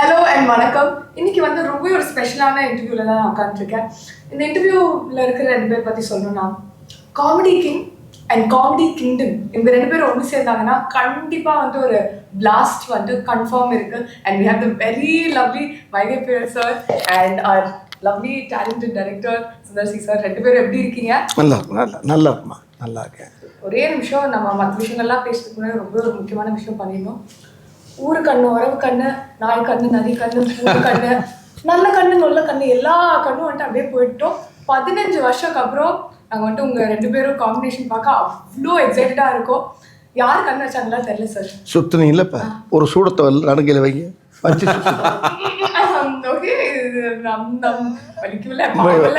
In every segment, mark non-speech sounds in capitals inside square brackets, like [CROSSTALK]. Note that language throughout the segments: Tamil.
ஹலோ அண்ட் வணக்கம். இன்னைக்கு வந்து ரொம்ப ஒரு ஸ்பெஷலான இன்டர்வியூல தான் நான் உட்காந்துருக்கேன் இந்த இன்டர்வியூல இருக்கிற ரெண்டு பேர் பத்தி சொல்லணும்னா comedy king and comedy kingdom இவங்க ரெண்டு பேரும் ஒன்று சேர்ந்தாங்கன்னா கண்டிப்பா வந்து ஒரு பிளாஸ்ட் வந்து கன்ஃபார்ம் இருக்கு. And we have the very lovely Vaigai pier sir and our lovely talented director Sundar C sir ரெண்டு பேரும் எப்படி இருக்கீங்க? நல்லா நல்லா நல்லா இருக்கேன். ஒரே நிமிஷம் நம்ம மற்ற விஷயங்கள்லாம் பேசுறதுக்கு முன்னாடி ரொம்ப ஒரு முக்கியமான விஷயம் பண்ணிடணும். ஊரு கண்ணு உறவு கண்ணு நாய் கண்ணு நதி கண்ணு கண்ணு நல்ல கண்ணு நல்ல கண்ணு எல்லா கண்ணும் வந்துட்டு அப்படியே போயிட்டோம். பதினஞ்சு வருஷத்துக்கு அப்புறம் நாங்கள் வந்துட்டு உங்க ரெண்டு பேரும் காம்பினேஷன் பார்க்க அவ்வளோ எக்ஸைட்டடா இருக்கோம். யார் கண்ணு வச்சாங்களா தெரியல சார் சுத்துனீங்கல்ல இப்போ? ஒரு சூடத்தை நடுங்கையில் வைங்க.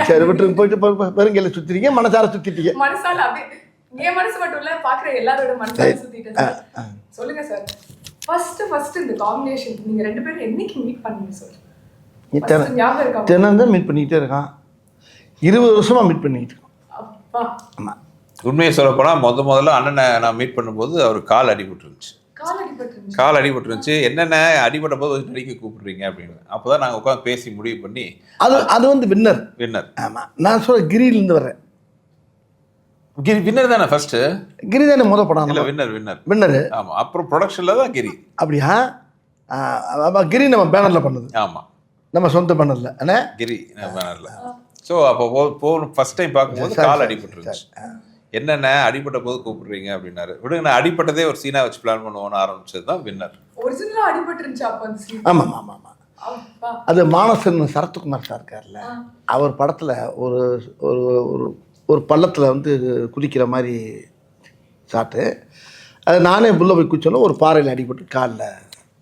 சரி விட்டு போயிட்டு பெருங்கையில் சுத்திட்டீங்க மனசார சுத்திட்டீங்க. மனசால அப்படியே என் மனசு மட்டும் இல்ல பாக்குற எல்லாரோட மனசால சுத்திட்டு சார் சொல்லுங்க சார் ஃபர்ஸ்ட் ஃபர்ஸ்ட் இந்த காம்பினேஷன் நீங்க ரெண்டு பேரும் என்னைக்கு மீட் பண்ணீங்க இருக்கா தினம் தான் மீட் பண்ணிக்கிட்டே இருக்கான். இருபது வருஷமா மீட் பண்ணிக்கிட்டு இருக்கோம் அப்பா. ஆமாம் உண்மையை சொல்ல போனால் முத முதல்ல அண்ணனை நான் மீட் பண்ணும்போது அவர் கால் அடிபட்டுருந்துச்சு. கால் அடிபட்டு இருந்துச்சு. கால் அடிபட்டுருந்துச்சு. என்னென்ன அடிபட்ட போது நடிக்க கூப்பிடுறீங்க அப்படின்னு. அப்போ தான் நாங்கள் உட்காந்து பேசி முடிவு பண்ணி அது அது வந்து வின்னர் வின்னர் ஆமாம் நான் சொல்ல கிரியிலேருந்து வர்றேன். கிரி வின்னர் தானே ஃபர்ஸ்ட் கிரி தானே முத படம் இல்லை வின்னர் வின்னர் வின்னரு ஆமாம் அப்புறம் ப்ரொடக்ஷனில் தான் கிரி. அப்படியா? ஆ, ஆமா, கிரி நம்ம பேனரில் பண்ணது. ஆமாம் நம்ம சொந்த பேனரில் அண்ணே? கிரி பேனரில் ஸோ அப்போ போ போகணும் ஃபர்ஸ்ட் டைம் பார்க்கும்போது கால் அடிபட்டுருந்துச்சு. என்னென்ன அடிபட்ட போது கூப்பிடுறீங்க அப்படின்னாரு. விடுங்க நான் அடிபட்டதே ஒரு சீனா வச்சு பிளான் பண்ணுவோன்னு ஆரம்பிச்சது தான் வின்னர் ஒரிஜினலா அடிபட்டு இருந்துச்சு அப்ப. ஆமாம் ஆமாம் ஆமாம் அப்பா. அது மானசன் சரத்குமார் சார் இருக்கார்ல அவர் படத்தில் ஒரு ஒரு ஒரு ஒரு பள்ளத்தில் வந்து குதிக்கிற மாதிரி ஷாட்டு அது நானே புள்ள போய் குச்சோன்னா ஒரு பாறையில் அடிபட்டு காலில்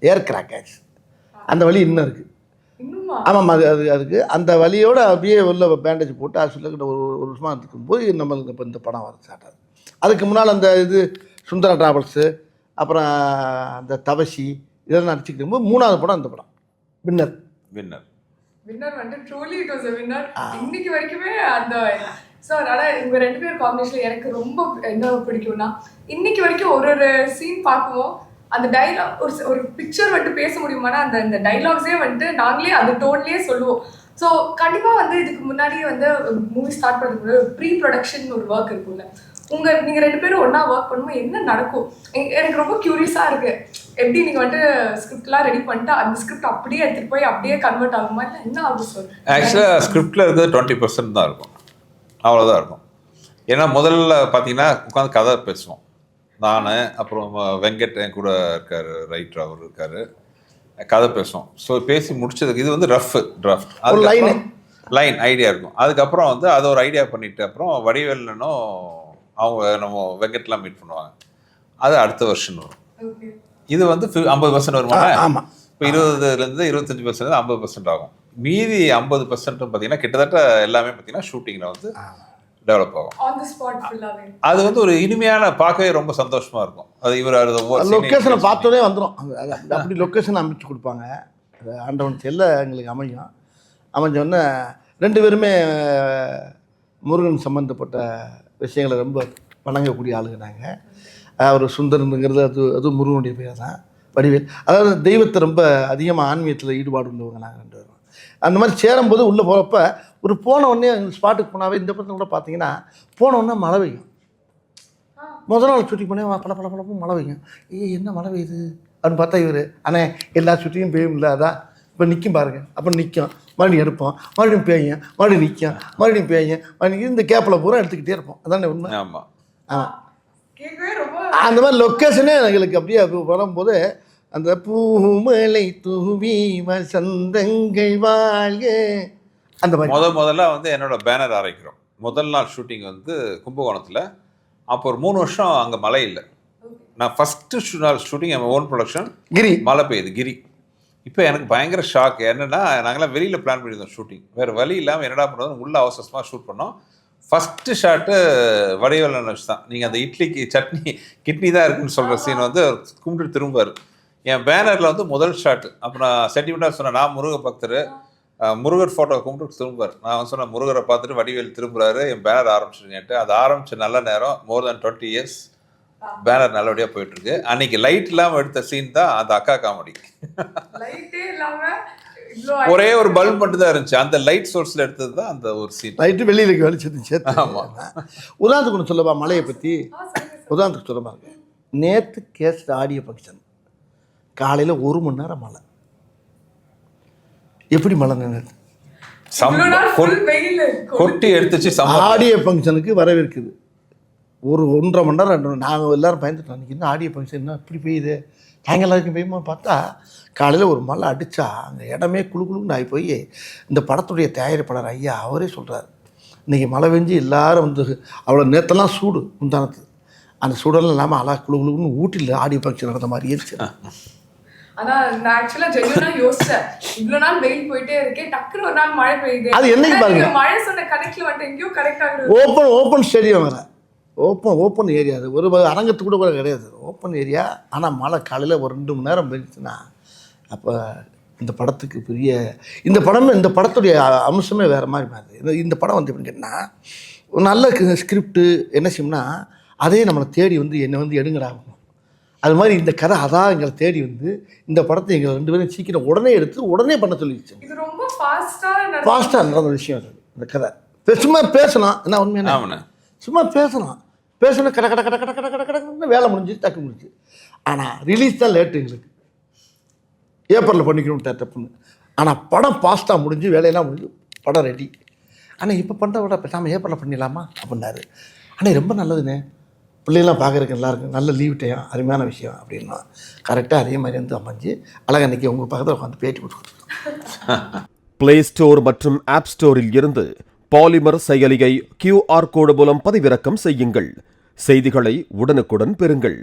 ஏர் கிராக் ஆச்சு அந்த வலி இன்னும் இருக்குது ஆமாம் அது அது அதுக்கு அந்த வலியோட அப்படியே உள்ள பேண்டேஜ் போட்டு ஹாஸ்பிட்டலுக்கு ஒரு ஒரு வருஷமாக இருக்கும்போது நம்மளுக்கு இப்போ இந்த படம் வர ஆகுது அதுக்கு முன்னால் அந்த இது சுந்தரா டிராவல்ஸு அப்புறம் அந்த தவசி இதெல்லாம் நடிச்சுக்கிட்டு போது மூணாவது படம் அந்த படம். வின்னர் வின்னர் வின்னர் வந்து ட்ரூலி இட் வாஸ் வின்னர் இன்னைக்கு வரைக்குமே அந்த ஸோ அதனால இவங்க ரெண்டு பேர் காம்பினேஷன் எனக்கு ரொம்ப என்ன பிடிக்கும்னா இன்னைக்கு வரைக்கும் ஒரு ஒரு சீன் பார்க்குவோம். அந்த டைலாக் ஒரு ஒரு பிக்சர் வந்துட்டு பேச முடியுமானா அந்த அந்த டைலாக்ஸே வந்துட்டு நாங்களே அந்த டோன்லேயே சொல்லுவோம். ஸோ கண்டிப்பா வந்து இதுக்கு முன்னாடியே வந்து மூவி ஸ்டார்ட் பண்ணுறதுக்கு ப்ரீ ப்ரொடக்ஷன் ஒரு ஒர்க் இருக்கும்ல. உங்க நீங்க ரெண்டு பேரும் ஒன்றா ஒர்க் பண்ணும்போது என்ன நடக்கும்? எனக்கு ரொம்ப க்யூரியஸாக இருக்கு. எப்படி நீங்க வந்துட்டு ஸ்கிரிப்ட்லாம் ரெடி பண்ணிட்டு அந்த ஸ்கிரிப்ட் அப்படியே எடுத்துகிட்டு போய் அப்படியே கன்வெர்ட் ஆகுமா? இல்லை என்ன ஆகும் சார் ஆக்சுவலாக ஸ்கிரிப்டில் இருக்கிறது டுவெண்ட்டி பர்சன்ட் தான் இருக்கும். அவ்வளோதான் இருக்கும். ஏன்னா முதல்ல பார்த்தீங்கன்னா உட்காந்து கதை பேசுவோம். நான் அப்புறம் வெங்கட் என் கூட இருக்கார் ரைட்டர் அவர் இருக்கார். கதை பேசுவோம். ஸோ பேசி முடிச்சதுக்கு இது வந்து ரஃப் டிராஃப்ட் ஒரு line. லைன் ஐடியா இருக்கும். அதுக்கப்புறம் வந்து அதை ஒரு ஐடியா பண்ணிட்டு அப்புறம் வடிவேலனும் அவங்க நம்ம வெங்கட்லாம் மீட் பண்ணுவாங்க. அது அடுத்த வருஷன் வரும். ஓகே இது வந்து ஐம்பது பர்சன்ட் வருமா ஆமாம் இப்போ இருபதுலேருந்து இருபத்தஞ்சி பர்சன்ட் ஐம்பது பர்சன்ட் ஆகும். மீதி ஐம்பது பர்சன்ட் பார்த்தீங்கன்னா கிட்டத்தட்ட எல்லாமே பார்த்தீங்கன்னா ஷூட்டிங்கில் வந்து டெவலப் ஆகும். ஆன் தி ஸ்பாட் ஃபுல்லாவே அது வந்து ஒரு இனிமையான பார்க்கவே ரொம்ப சந்தோஷமா இருக்கும். அது இவர் அது லொக்கேஷனை பார்த்தோன்னே வந்துடும் அப்படி லொக்கேஷன் அமைச்சு கொடுப்பாங்க. அது ஆண்டவன் செல்ல எங்களுக்கு அமையும். அமைஞ்சோடனே ரெண்டு பேருமே முருகன் சம்மந்தப்பட்ட விஷயங்களை ரொம்ப வணங்கக்கூடிய ஆளுங்க நாங்கள் அவர் சுந்தரனுங்கிறது அது அது முருகனுடைய பேர் தான் வடிவேல். அதாவது தெய்வத்தை ரொம்ப அதிகமாக ஆன்மீகத்தில் ஈடுபாடு உள்ளவங்க நாங்கள் ரெண்டு அந்த மாதிரி சேரும்போது உள்ளே போகிறப்ப ஒரு போன உடனே ஸ்பாட்டுக்கு போனாவே இந்த படத்தில் கூட பார்த்தீங்கன்னா போன உடனே மழை பெய்யும். முதல் நாள் ஷூட்டிங் பண்ணி பல பல பழப்பும் மழை பெய்யும். ஏய் என்ன மழை பெய்யுது? அப்படின்னு பார்த்தா இவர் அண்ணே எல்லா ஷூட்டிங்கும் பெய்யும் இல்லை அதான். இப்போ நிற்கும் பாருங்க. அப்புறம் நிற்கும் மறுபடியும் எடுப்போம். மறுபடியும் பேயும் மறுபடியும் நிற்கும் மறுபடியும் பேயும் மறுபடியும் இந்த கேப்பில் பூரா எடுத்துக்கிட்டே இருப்போம். அதானே உண்மை? ஆமா. ஆமாம் ரொம்ப அந்த மாதிரி லொக்கேஷனே எங்களுக்கு அப்படியே வரும்போது அந்த பூமலை தூவி வசந்தங்கள் வாழ்க. அந்த மாதிரி. முத முதல்ல வந்து என்னோட பேனர் அரைக்கிறோம். முதல் நாள் ஷூட்டிங் வந்து கும்பகோணத்தில். அப்போ ஒரு மூணு வருஷம் அங்கே மழை இல்லை. நான் ஃபஸ்ட்டு நாள் ஷூட்டிங் என் ஓன் ப்ரொடக்ஷன் கிரி. மழை பெய்யுது கிரி. இப்போ எனக்கு பயங்கர ஷாக் என்னன்னா நாங்களாம் வெளியில் பிளான் பண்ணியிருந்தோம் ஷூட்டிங் வேறு வழி இல்லாமல் என்னடா பண்ணுறது உள்ள அவசரமாக ஷூட் பண்ணோம். ஃபஸ்ட்டு ஷாட்டு வடிவேலன் வச்சு தான். நீங்கள் அந்த இட்லிக்கு சட்னி கிட்னி தான் இருக்குன்னு சொல்கிற சீன் வந்து கும்பிட்டு திரும்பார் என் பேனரில் வந்து முதல் ஷாட் அப்போ நான் சென்டிமெண்ட்டாக சொன்னேன் நான் முருக பக்தர். முருகர் ஃபோட்டோ கும்பிட்டு திரும்பார் நான் வந்து சொன்னேன் முருகரை பார்த்துட்டு வடிவேல் திரும்புறாரு என் பேனர் ஆரம்பிச்சிருங்கன்ட்டு அது ஆரம்பிச்ச நல்ல நேரம் more than twenty years banner நல்லபடியா போயிட்டு இருக்கு அன்னைக்கு லைட் இல்லாம எடுத்த சீன் தான் அந்த அக்கா காமெடி லைட்டே இல்லாம இவ்வளோ [LAUGHS] ஒரே ஒரு பல்ப் மட்டும் தான் இருந்துச்சு. அந்த லைட் சோர்ஸ்ல எடுத்தது தான் அந்த ஒரு சீன் லைட்டு வெளியில் வெளிச்சது சேர்த்து ஆமா. உதாரணத்துக்கு ஒன்று சொல்லப்பா மலையை பற்றி. உதாரணத்துக்கு சொல்லப்பா நேற்று கேஸ்ட் ஆடியோ ஃபங்க்ஷன் காலையில் ஒரு மணி நேரம் மழை. எப்படி மழை நின்று இவ்வளோ நாள் full வெயில். கொட்டி எடுத்துச்சு ஆடியோ ஃபங்க்ஷனுக்கு வரவேற்குது. ஒரு ஒன்றரை மணி நேரம் ரெண்டு நாங்கள் எல்லாரும் பயந்துட்டோம். அன்றைக்கி என்ன ஆடியோ ஃபங்க்ஷன் என்ன இப்படி பெய்யுது? சாயங்காலம் வரைக்கும் பெய்யுமா பார்த்தா காலையில் ஒரு மழை அடித்தா அந்த இடமே குளு குளுன்னு ஆகி போய் இந்த படத்துடைய தயாரிப்பாளர் ஐயா அவரே சொல்கிறார் இன்றைக்கி மழை பெஞ்சு எல்லாரும் வந்து அவ்வளோ நேற்றெல்லாம் சூடு முந்தானத்து. அந்த சூடெல்லாம் இல்லாமல் அழகா குளு குளுன்னு ஊட்டியில் ஆடியோ ஃபங்க்ஷன் நடந்த மாதிரி இருந்துச்சு ஆனா நான் ஆக்சுவலா ஜென்யூனா யோசிச்சேன். இவ்வளவு நாள் வெயில் போயிட்டே இருக்கேன் டக்குனு ஒரு நாள் மழை பெய்யுது. அது என்னைக்கு பாருங்க. நீங்க மழை சொன்ன கனெக்ட்ல வந்துட்டு எங்கேயோ கரெக்ட் ஆகுது ஓப்பன் ஓப்பன் ஸ்டேடியம் வேறு. ஓப்பன் ஓப்பன் ஏரியா அது. ஒரு அரங்கத்து கூட கூட கிடையாது. ஓப்பன் ஏரியா ஆனால் மழை காலையில் ஒரு ரெண்டு மணி நேரம் பெஞ்சுச்சுன்னா அப்போ இந்த படத்துக்கு பெரிய இந்த படமே இந்த படத்துடைய அம்சமே வேறு மாதிரி மாறுது. இந்த படம் வந்து எப்படின்னு கேட்டால் ஒரு நல்ல ஸ்கிரிப்டு என்ன செய்யும்னா அதே நம்மளை தேடி வந்து என்னை வந்து எடுங்கடா அது மாதிரி இந்த கதை அதான் எங்களை தேடி வந்து இந்த படத்தை எங்களை ரெண்டு பேரும் சீக்கிரம் உடனே எடுத்து உடனே பண்ண சொல்லிடுச்சு. இது ரொம்ப ஃபாஸ்டா ஃபாஸ்ட்டாக நடந்த விஷயம் அது இந்த கதை. இப்ப சும்மா பேசலாம். என்ன உண்மையான சும்மா பேசலாம். பேசணும் கட கட கட கட கட கட கடன்னு வேலை முடிஞ்சு டக்கு முடிஞ்சு. ஆனால் ரிலீஸ் தான் லேட்டு எங்களுக்கு. ஏப்ரலில் பண்ணிக்கணும் டப்புன்னு. ஆனால் படம் ஃபாஸ்ட்டாக முடிஞ்சு வேலையெல்லாம் முடிஞ்சு படம் ரெடி ஆனால் இப்போ பண்ணுற விட பேசாமல் ஏப்ரலில் பண்ணிடலாமா? அப்படின்னாரு. அண்ணே ரொம்ப நல்லதுண்ணே. பிள்ளைங்களாம் பார்க்குறக்கு நல்லா நல்ல லீவ் டைம் அருமையான விஷயம் அப்படின்னா கரெக்டாக அதே மாதிரி வந்து அமைஞ்சு அழகாக இன்றைக்கி உங்கள் பக்கத்தில் உட்காந்து பேட்டி கொடுத்துருக்கோம் பிளே ஸ்டோர் மற்றும் ஆப் ஸ்டோரில் இருந்து பாலிமர் செயலியை கியூஆர் கோடு மூலம் பதிவிறக்கம் செய்யுங்கள். செய்திகளை உடனுக்குடன் பெறுங்கள்.